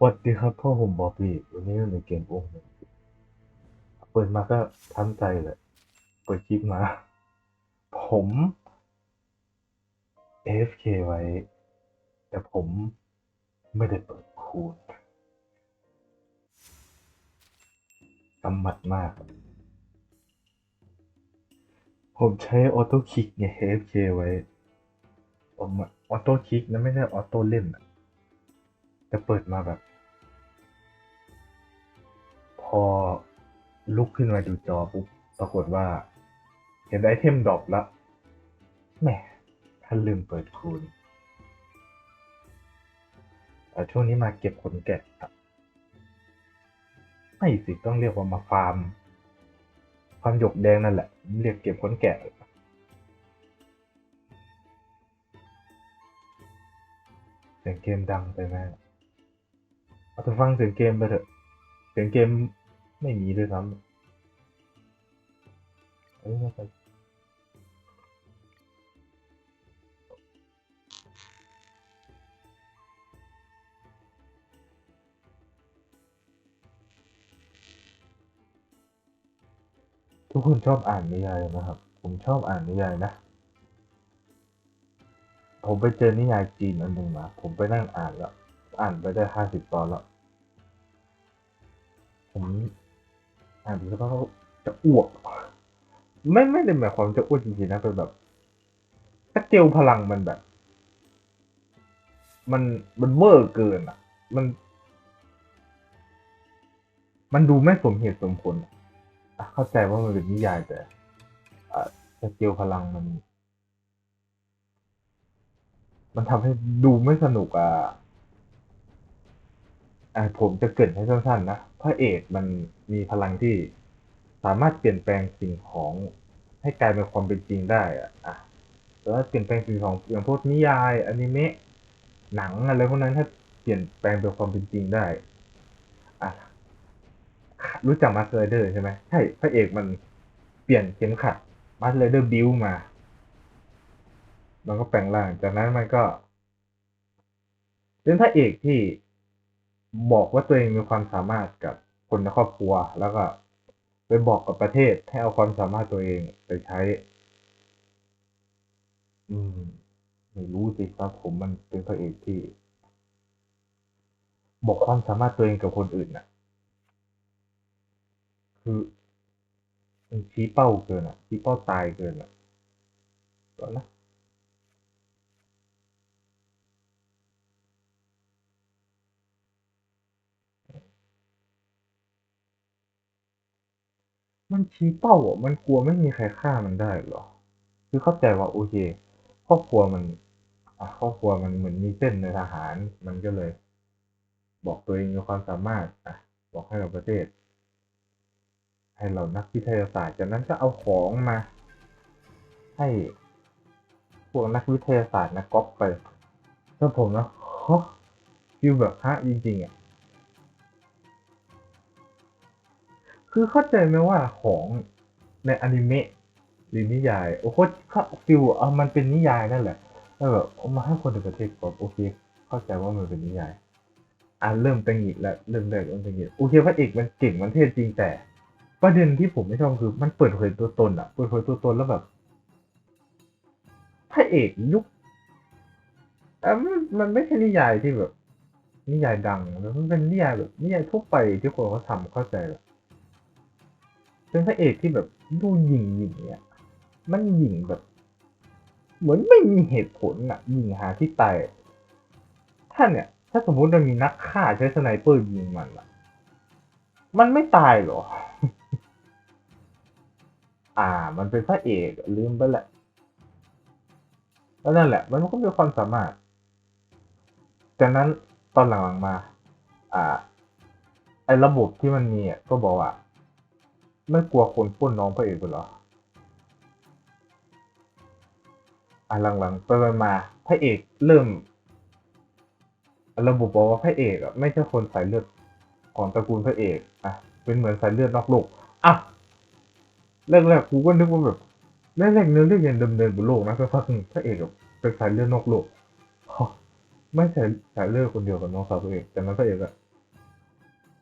สวัสดีครับพ่อผมบอบบี้วันนี้เราในเกมวงหนึ่งเปิดมาก็ช้ำใจเลยเปิดคลิปมา ผม AFK ไว้ แต่ผมไม่ได้เปิดคูณกำมัดมาก ผมใช้ออโต้คลิกไง AFK ไว้ผมออโต้คลิกนะไม่ใช่ออโต้เล่นอะแต่เปิดมาแบบ พอลุกขึ้นมาดูจอปุ๊บปรากฏว่า เห็นไอเทมดรอปล้วแหมท่านลืมเปิดคูณแต่ช่วงนี้มาเก็บขนแกะครับไม่สิต้องเรียกว่ามาฟาร์มฟาร์มหยกแดงนั่นแหละ เรียกเก็บขนแกะเสียงเกมดังไปไหมเอาแต่ฟังเสียงเกมไปเถอะ เสียงเกม ไม่มีด้วยซ้ำเอ้ยไม่เป็นทุกคนชอบอ่านนิยายนะครับ ผมชอบอ่านนิยายนะ ผมไปเจอนิยายจีนอันหนึ่งมา ผมไปนั่งอ่านแล้ว อ่านไปได้ห้าสิบตอนแล้ว ผม อ่านไปแล้วก็จะอ้วก ไม่ไม่ได้หมายความจะอ้วกจริงๆนะเป็นแบบสเกลพลังมันแบบ มันมันเวอร์เกินอะ มัน มันดูไม่สมเหตุสมผลอะเข้าใจว่ามันเป็นนิยายแต่สเกลพลังมัน มันทำให้ดูไม่สนุกอะอะผมจะเกิดให้สั้นๆนะ พระเอกมันมีพลังที่สามารถเปลี่ยนแปลงสิ่งของให้กลายเป็นความเป็นจริงได้อะอะสามารถเปลี่ยนแปลงสิ่งของอย่างพวกนิยายอนิเมะหนังอะไรพวกนั้นถ้าเปลี่ยนแปลงเป็นความเป็นจริงได้อะรู้จักมาสเ r เดอร์ใช่ไหมใช่พระเอกมันเปลี่ยนเข็มขัดมาสเ r เดอร์บิวมามันก็แปลงร่างจากนั้นมันก็เป็นพระเอกที่ บอกว่าตัวเองมีความสามารถกับคนในครอบครัว แล้วก็ไปบอกกับประเทศให้เอาความสามารถตัวเองไปใช้ อืม ไม่รู้สิครับผมมันเป็นพระเอกที่ บอกความสามารถตัวเองกับคนอื่นน่ะ คือมันชี้เป้าเกินอะชี้เป้าตายเกินอะก่อนนะ มันชี้เป้าอะ มันกลัวไม่มีใครฆ่ามันได้หรอ คือเข้าใจว่าโอเคครอบครัวมันครอบครัวมันเหมือนมีเส้นในทหาร มันก็เลย บอกตัวเองมีความสามารถอะบอกให้เราประเทศ ให้เรานักวิทยาศาสตร์ จากนั้นก็เอาของมา ให้พวกนักวิทยาศาสตร์นะก๊อปไปถ้าผมนะฮะฟิลแบบฮะจริงๆอะ คือเข้าใจไหมว่าของในอนิเมะหรือนิยาย โอ้โหเขาฟิลเอามันเป็นนิยายนั่นแหละแล้วแบบมาให้คนในประเทศกอบโอเค เข้าใจว่ามันเป็นนิยาย อะเริ่มตังหิดแล้วเริ่มแรกเริ่มตังหิดโอเคพระเอกมันเก่งมันเท่จริงแต่ ประเด็นที่ผมไม่ชอบคือ มันเปิดเผยตัวตนอะเปิดเผยตัวตนแล้วแบบพระเอกยุคอะมันมันไม่ใช่นิยายที่แบบ นิยายดังมันเป็นนิยายแบบนิยายทั่วไปที่คนเขาทำเข้าใจแบบ เป็นพระเอกที่แบบดูหยิ่งหยิ่งเนี่ยมันหยิ่งแบบ เหมือนไม่มีเหตุผลอะยิงหาที่ตายถ้าเนี่ย ถ้าสมมุติมันมีนักฆ่าใช้สไนเปอร์ยิงมันอะมันไม่ตายเหรอ อ่า มันเป็นพระเอกลืมไปแหละแล้วนั่นแหละ มันก็มีความสามารถ จากนั้นตอนหลังๆมา อ่า ไอ้ระบบที่มันมีก็บอกว่า ไม่กลัวคนป้นน้องพระเอกเหรออะหลังๆไปมาพระเอกเริ่ม ระบุบอกว่าพระเอกอะไม่ใช่คนสายเลือดของตระกูลพระเอกอะเป็นเหมือนสายเลือดนอกโลกอะแรกๆกูก็นึกว่าแบบแรกๆเนื้อเรื่องยังดำเนินบนโลกนะสักพักหนึ่งพระเอกอะเป็นสายเลือดนอกโลกไม่ใช่สายเลือดคนเดียวกับน้องสาวพระเอกแต่นั้นพระเอกอะ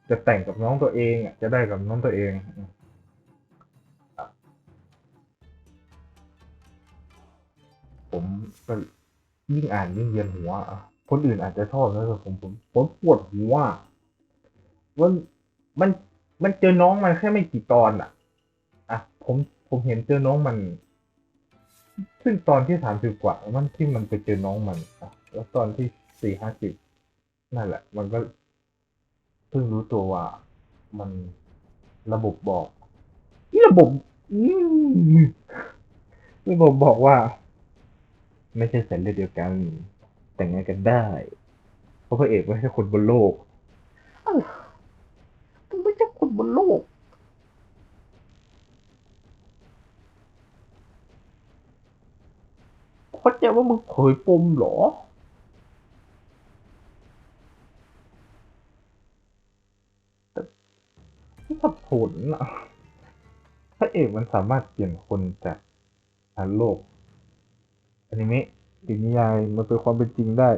จะแต่งกับน้องตัวเองอะจะได้กับน้องตัวเองอื ผมก็ยิ่งอ่านยิ่งเวียนหัวคนอื่นอาจจะชอบนะแต่ผมผมผมปวดหัวมันมันมันเจอน้องมันแค่ไม่กี่ตอนอะ อะ ผมผมเห็นเจอน้องมัน ซึ่งตอนที่สามสิบกว่า มันที่มันไปเจอน้องมันอะแล้วตอนที่สี่ห้าสิบนั่นแหละ มันก็เพิ่งรู้ตัวว่า มันระบบบอกนี่ระบบ อืมระบบบอกว่า ไม่ใช่สายเลือดเดียวกัน แต่งงานกันได้ เพราะพระเอกไม่ใช่คนบนโลกอ้าวมึงไม่ใช่คนบนโลก เข้าใจว่ามึงเผยปมเหรอที่สับสนอะพระเอกมันสามารถเปลี่ยนคนจากทาโลก อนิเมะหรือนิยายมันเป็นความเป็นจริงได้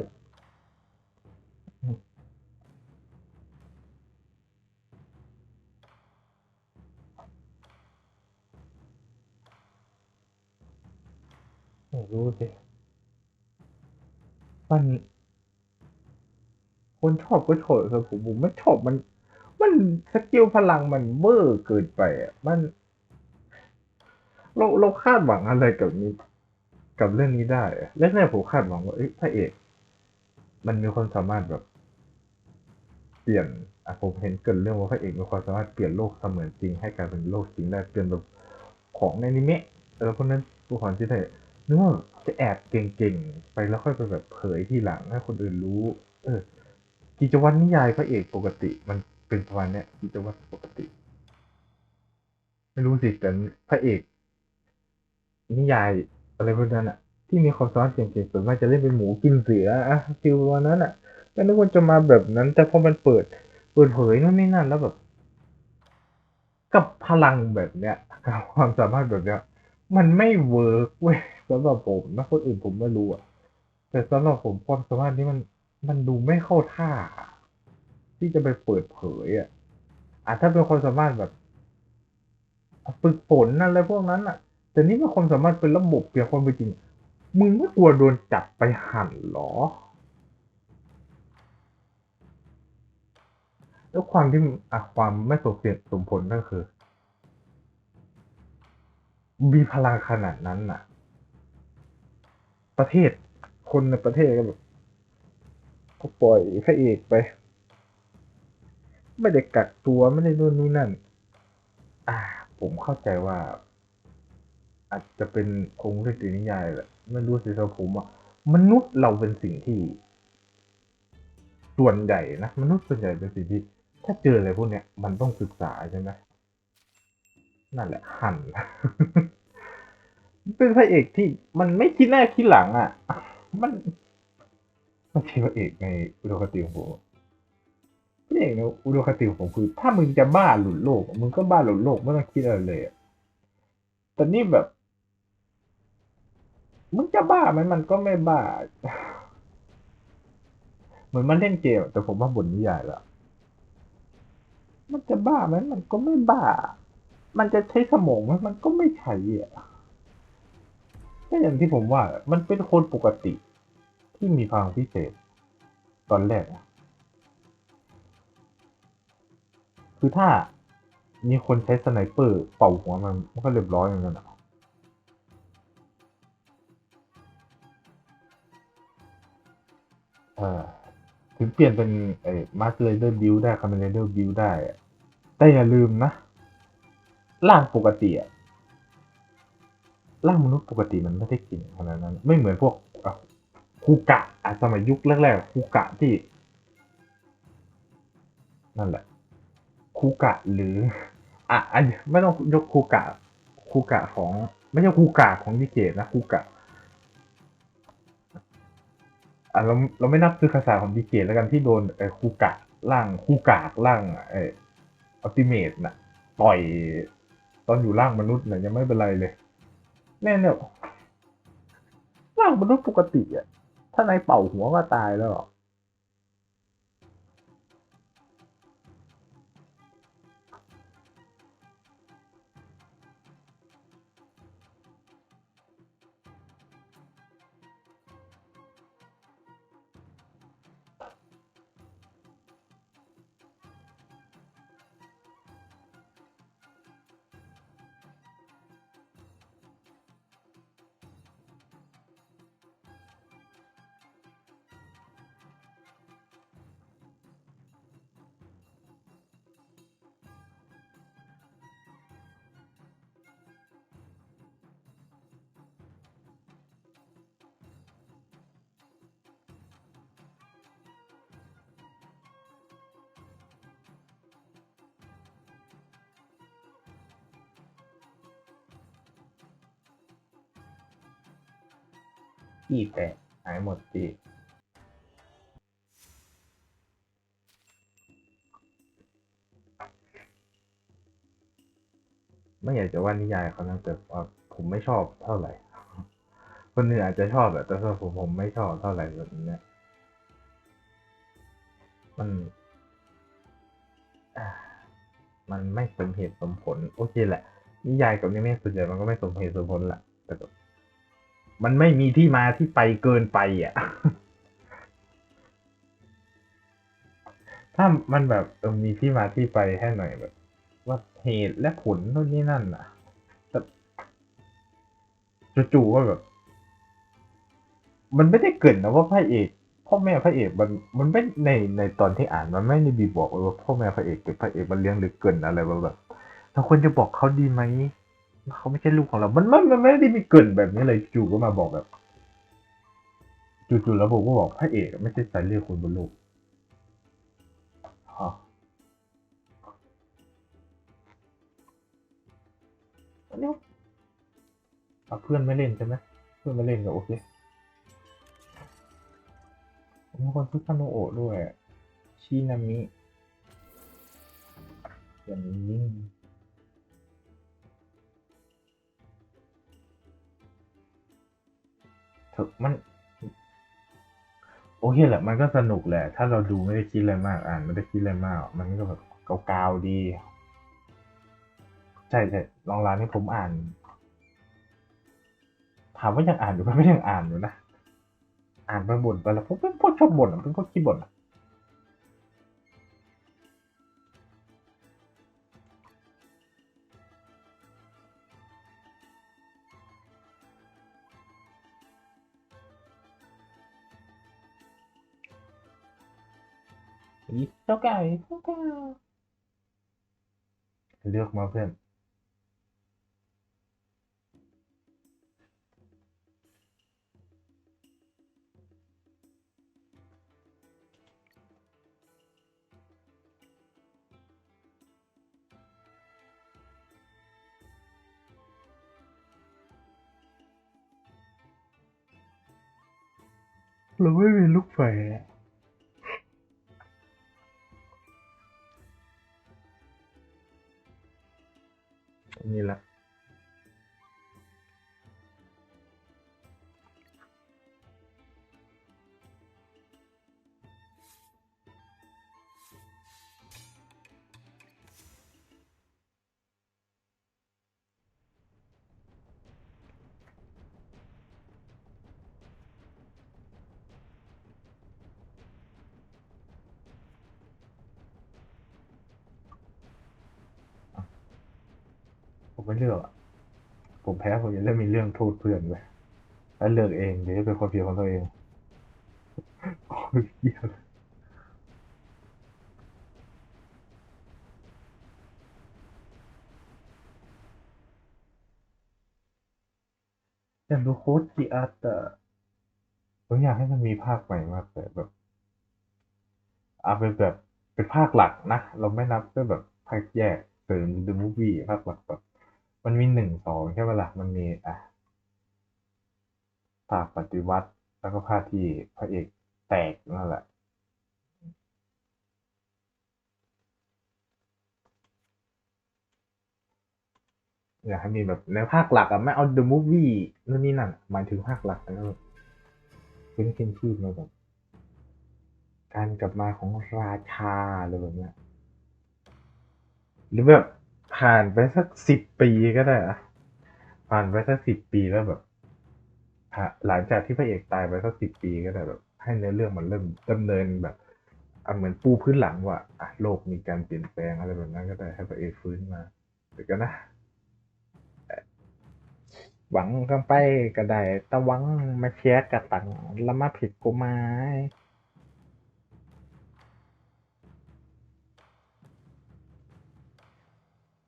ไม่รู้สิ มัน คนชอบก็ชอบแต่ผมผมไม่ชอบมัน มันสกิลพลังมันเวอร์เกินไปอะ มัน เราเราคาดหวังอะไรกับนี้ กับเรื่องนี้ได้อะแรกๆผมคาดหวังว่าพระเอก มันมีความสามารถแบบ เปลี่ยนอะผมเห็นเกิดเรื่องว่าพระเอกมีความสามารถเปลี่ยนโลกเสมือนจริงให้กลายเป็นโลกจริงได้เปลี่ยนแบบของในนิเมะเออเพราะฉะนั้นผู้ความที่ได้นึกว่าจะแอบเก่งๆไปแล้วค่อยไปแบบเผยที่หลังให้คนอื่นรู้ เออกิจวัตรนิยายพระเอกปกติมันเป็นประมาณเนี้ยกิจวัตรปกติ ไม่รู้สิแต่พระเอก นิยาย อะไรพวกนั้นอะที่มีความสามารถเก่งๆส่วนมากจะเล่นเป็นหมูกินเสืออะฟิลวันนั้นอะก็นึกว่าจะมาแบบนั้น แต่พอมันเปิด เปิดเผยนู่นนี่นั่นแล้วแบบ กับพลังแบบเนี้ยกับความสามารถแบบเนี้ย มันไม่เวิร์กเว้ยสำหรับผมนะคนอื่นผมไม่รู้อะแต่สำหรับผมความสามารถนี้มันมันดูไม่เข้าท่า ที่จะไปเปิดเผยอะอะถ้าเป็นความสามารถแบบ ฝึกฝนอะไรพวกนั้นอะ แต่นี่เป็นความสามารถเป็นระบบเปลี่ยนความเป็นจริง มึงไม่กลัวโดนจับไปหั่นเหรอ แล้วความที่อะความไม่สมเหตุสมผลก็คือมีพลังขนาดนั้นน่ะ ประเทศคนในประเทศก็แบบก็ปล่อยพระเอกไป ไม่ได้กักตัวไม่ได้นู่นนี่นั่น อ่า ผมเข้าใจว่า อาจจะเป็นคงเรื่องนิยายแหละไม่รู้สิสำหรับผมอะมนุษย์เราเป็นสิ่งที่ ส่วนใหญ่นะมนุษย์ส่วนใหญ่เป็นสิ่งที่ ถ้าเจออะไรพวกเนี้ยมันต้องศึกษาใช่ไหมนั่นแหละหันเป็นพระเอกที่มันไม่คิดหน้าคิดหลังอะ มันไม่ใช่พระเอกในอุดมคติของผมพระเอกในอุดมคติของผมคือ ถ้ามึงจะบ้าหลุดโลก มึงก็บ้าหลุดโลกไม่ต้องคิดอะไรเลยแต่นี่แบบ มึงจะบ้าไหมมันก็ไม่บ้า เหมือนมันเล่นเกมแต่ผมว่าบทนิยายละมันจะบ้าไหมมันก็ไม่บ้า มันจะใช้สมองไหมมันก็ไม่ใช่อะก็อย่างที่ผมว่า มันเป็นคนปกติที่มีพลังพิเศษ ตอนแรกอะคือถ้ามีคนใช้สไนเปอร์เป่าหัวมันมันก็เรียบร้อยอย่างนั้นอะ ออถึงเปลี่ยนเป็นไอ้มาสเ r เดอร์บิวได้คาเมเ r เดอร์บิวได้อะแต่อย่าลืมนะร่างปกติอะร่างมนุษย์ปกติมันไม่ได้ก่งขนาดนั้น ไม่เหมือนพวกคูกะอะสมัยยุคแรกๆคูกะที่ นั่นแหละคูกะหรืออะไม่ต้องยกคูกะคูกะของ ไม่ใช่คูกะของยิเกตนะคูกะ อะเราเราไม่นับซื้อคาสาของดีเกตแล้วกันที่โดนไอ้คูกะล่างคูกากล่างไอ้อัลติเมตน่ะต่อยตอนอยู่ล่างมนุษย์เนี่ยยังไม่เป็นไรเลย แน่เนี่ยร่างมนุษย์ปกติอะถ้านายเป่าหัวก็ตายแล้วหรอ ขี้แตกหายหมดจีไม่อยากจะว่านิยายเขานะแต่ว่าผมไม่ชอบเท่าไหร่ คนอื่นอาจจะชอบแหละแต่สำหรับผมผมไม่ชอบเท่าไหร่แบบนี้มันมันไม่สมเหตุสมผล โอเคแหละนิยายกับนิเมะส่วนใหญ่มันก็ไม่สมเหตุสมผลแหละแต่แบบ มันไม่มีที่มาที่ไปเกินไปอะ ถ้ามันแบบมีที่มาที่ไปแค่หน่อยแบบ ว่าเหตุและผลโน่นนี่นั่นอะจู่ๆก็แบบ มันไม่ได้เกินนะว่าพระเอก พ่อแม่พระเอกมันมันไม่ในในตอนที่อ่านมันไม่ได้บีบอกเลยว่าพ่อแม่พระเอกกับพระเอกมันเลี้ยงหรือเกินอะไรแบบเราควรจะบอกเขาดีไหม เขาไม่ใช่ลูกของเรา มันมันมันไม่ได้มีเกินแบบนี้เลยจู่ก็มาบอกแบบจู่ๆแล้วผมก็บอกพระเอกไม่ใช่สายเลือดคนบนโลกฮะอันนี้เอาเพื่อนไม่เล่นใช่ไหมเพื่อนไม่เล่นก็โอเคมเป็นคนซื้อคาโนโอะด้วย ชินามิอย่างนี้ มัน โอเคแหละ มันก็สนุกแหละ ถ้าเราดูไม่ได้คิดอะไรมาก อ่านไม่ได้คิดอะไรมาก มันก็แบบเกาๆดี ใช่ใช่ลองร้านนี้ผมอ่าน ถามว่ายังอ่านอยู่ไหมไม่ยังอ่านอยู่นะ อ่านไปบ่นไปแล้วผมเป็นพวกชอบบ่นอะเป็นพวกขี้บ่นอะ จ้าไก่เจ้าไก่เลือกมาเพื่อน เราไม่มีลูกไฟอะ ไม่เลือกอะผมแพ้ผมจะเริ่มมีเรื่องโทษเพื่อนไปแล้วเลือกเองเดี๋ยวจะเป็นความผิดของตัวเองโอ้ยเหี้ยอยากดูโค้ดจีอาร์ตะผมอยากให้มันมีภาคใหม่มากเลยแบบเอาเป็นแบบเป็นภาคหลักนะ เราไม่นับด้วยแบบภาคแยกเสริม The Movie ภาคหลักแบบ มันมีหนึ่งสองใช่ไหมล่ะ มันมีอะภาคปฏิวัติ แล้วก็ภาคที่พระเอกแตกนั่นแหละ อยากให้มีแบบในภาคหลักอะไม่เอา The Movie นู่นนี่นั่นอะหมายถึงภาคหลักแล้วเป็นเคนชีพมาแบบการกลับมาของราชาอะไรแบบเนี้ยหรือแบบ ผ่านไปสักสิบปีก็ได้อะผ่านไปสักสิบปีแล้วแบบหลังจากที่พระเอกตายไปสักสิบปีก็ได้แบบ ให้เนื้อเรื่องมันเริ่มดำเนินแบบอะเหมือนปูพื้นหลังว่าอะโลกมีการเปลี่ยนแปลงอะไรแบบนั้นก็ได้ให้พระเอกฟื้นมาเดี๋ยวกันนะหวังกันไปก็ได้ต่หวังมาเชียร์กระตังล้วมาผิดกูไหม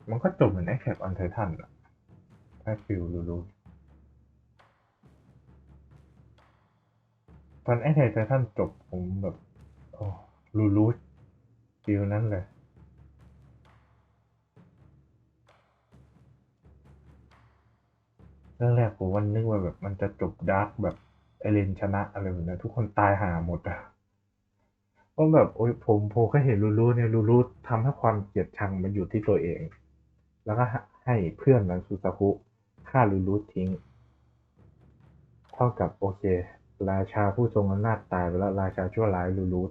มันก็จบเหมือนไอแคปออนไททันอะถ้าฟิลรู้ๆตอนไอไททันจบผมแบบโอ้รู้รู้ฟิลนั้นเลยเรื่องแรกผมวันนึกว่าแบบมันจะจบดาร์กแบบเอเลนชนะอะไรแบบนี้ทุกคนตายหาหมดอะเพราะแบบโอ้ยผมผมก็เห็นลูลูเนี่ยลูลูทำให้ความเกลียดชังมันอยู่ที่ตัวเอง แล้วก็ให้เพื่อนนั้นซูซาคุฆ่าลูลูทิ้ง เท่ากับโอเค ราชาผู้ทรงอำนาจตายไปแล้วราชาชั่วร้ายลูลู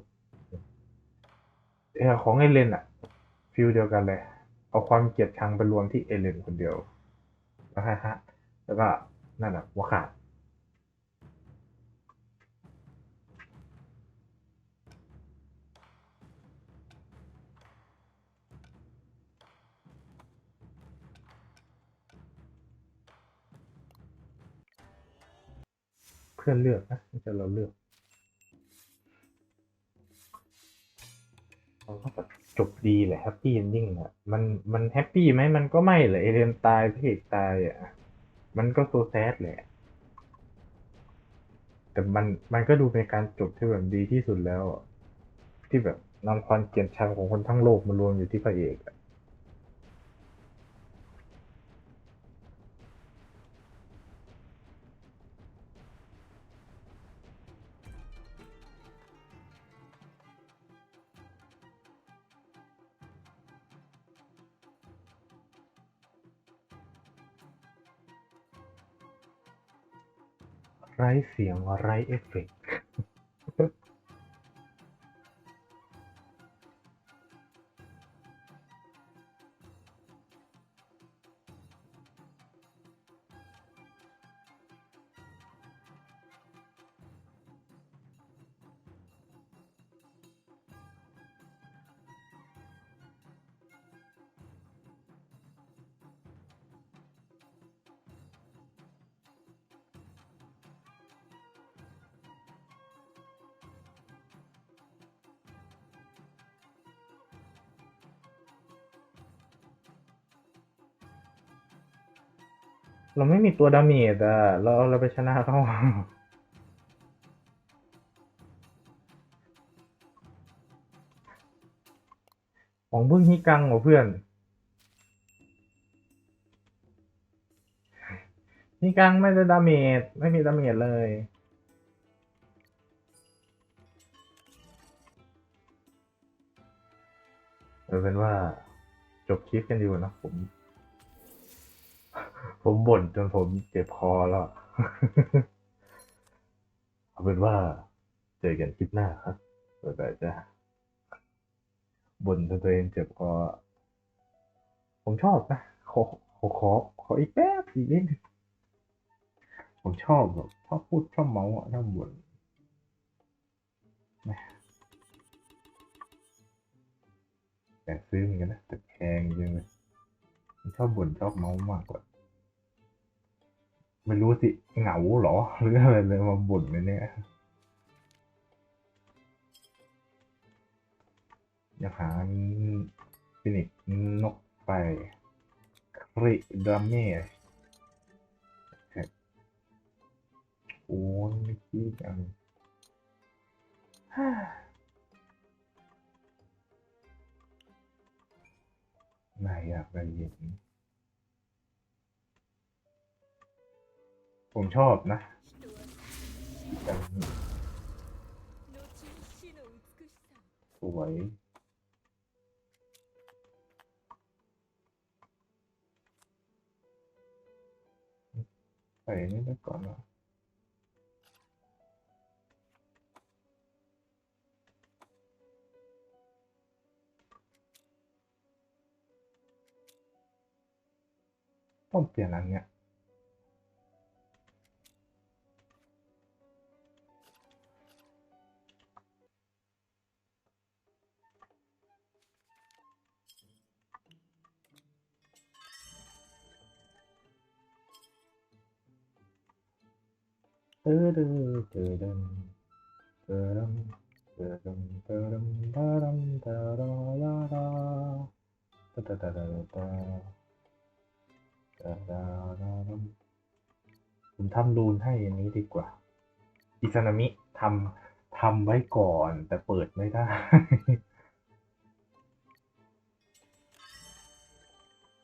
เออของเอเลนอะฟิลเดียวกันเลย เอาความเกลียดชังไปรวมที่เอเลนคนเดียวแล้วฮะฮะแล้วก็นั่นแหละหัวขาด เพื่อนเลือกนะไม่ใช่เราเลือกเราก็แบบจบดีแหละแฮปปี้เอนดิ้งอะมันมันแฮปปี้ไหมมันก็ไม่แหละเอเลนตายพระเอกตายอะมันก็โซแซดแหละ แต่มันมันก็ดูเป็นการจบที่แบบดีที่สุดแล้ว ที่แบบนำความเกลียดชังของคนทั้งโลกมารวมอยู่ที่พระเอกอะ ไร้เสียงไร้เอฟเฟก เราไม่มีตัวดาเมจอะเราเราไปชนะเขาของเพิ่งฮิกังเหรอเพื่อนฮิกังไม่ได้ดาเมจไม่มีดาเมจเลยเอาเป็นว่าจบคลิปกันดีกว่นะผม ผมบ่นจนผมเจ็บคอแล้ว เอาเป็นว่า เจอกันคลิปหน้าครับบ๊ายบายจ้าบ่นจนตัวเองเจ็บคอ ผมชอบนะขอขอขอขออีกแป๊บอีกนิดนึงผมชอบแบบชอบพูดชอบเมาส์อะชอบบ่นแต่ซื้อเหมือนกันนะแต่แพงจริงเลยชอบบ่นชอบเมาส์มากกว่า ไม่รู้สิเหงาเหรอ หรืออะไรเลยมาบ่นในเนี่ยอยากหาฟินิกนกไปคริดราเม่โอ้ยไม่คิดอันาไม่อยากไปเห็น ผมชอบนะสวยใส่นี้ไปก่อนนะต้องเปลี่ยนอันเนี้ย ผมทำรูนให้อันนี้ดีกว่า อิซานามิทำทำไว้ก่อน แต่เปิดไม่ได้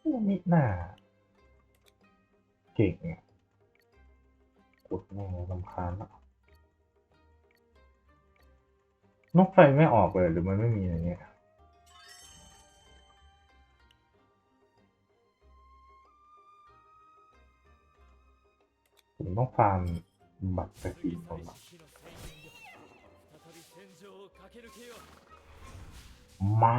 อิซานามิน่าเก่งอะก ดแม่ลำคาญละนกไฟไม่ออกเลยหรือมันไม่มีอะไรเนี่ยผมต้องฟาร์มบัตรสกีนผมมา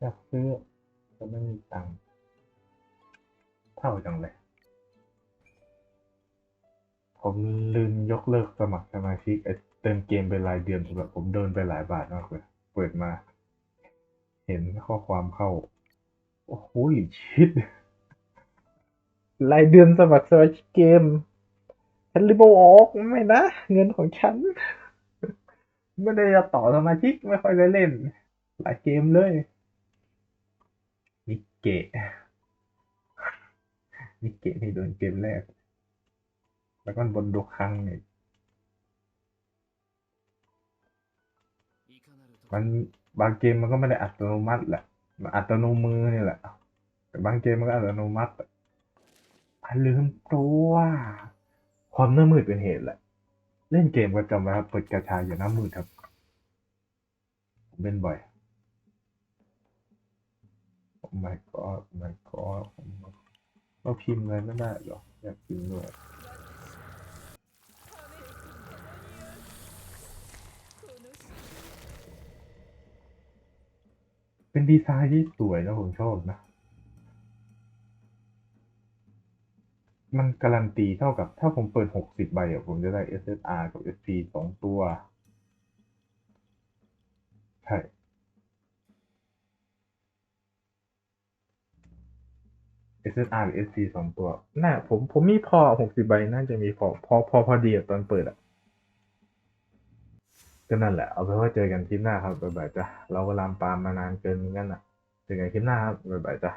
อยากซื้อ แต่ไม่มีตังค์เท่าจังเลย ผมลืมยกเลิกสมัครสมาชิกเติมเกมเป็นรายเดือนแบบผมโดนไปหลายบาทมากเลย เปิดมา เห็นข้อความเข้า โอ้โหชิดรายเดือนสมัครสมาชิกเกมฉันรีบเอาออกไม่นะ เงินของฉัน ไม่ได้จะต่อสมาชิกไม่ค่อยได้เล่น หลายเกมเลย เกะนี่เกะนี่โดนเกมแรก แล้วก็บนดุคังเนี่ยมันบางเกมมันก็ไม่ได้อัตโนมัติแหละมันอัตโนมือนี่แหละ แต่บางเกมมันก็อัตโนมัติอันลืมตัวความน้ามืดเป็นเหตุแหละ เล่นเกมก็จำไว้ครับเปิดกระชายอย่าน้ามืดครับเป็นบ่อย my god my god เราพิมพ์อะไรไม่ได้หรอ อยากพิมพ์ด้วยเป็นดีไซน์ที่สวยนะผมชอบนะ มันการันตีเท่ากับถ้าผมเปิด 60 ใบอะผมจะได้ SSR กับ SP สองตัว ใช่ SSR หรือสซีสองตัว น่า ผมผมมีพอหกสิบใบน่าจะมีพอพอพอพอดีอะตอนเปิดอะ ก็นั่นแหละ เอาไปว่าเจอกันคลิปหน้าครับ บ๊ายบายจ้ะ เราก็ลามปามมานานเกินเหมือนกันอะเจอกันคลิปหน้าครับ บ๊ายบายจ้ะ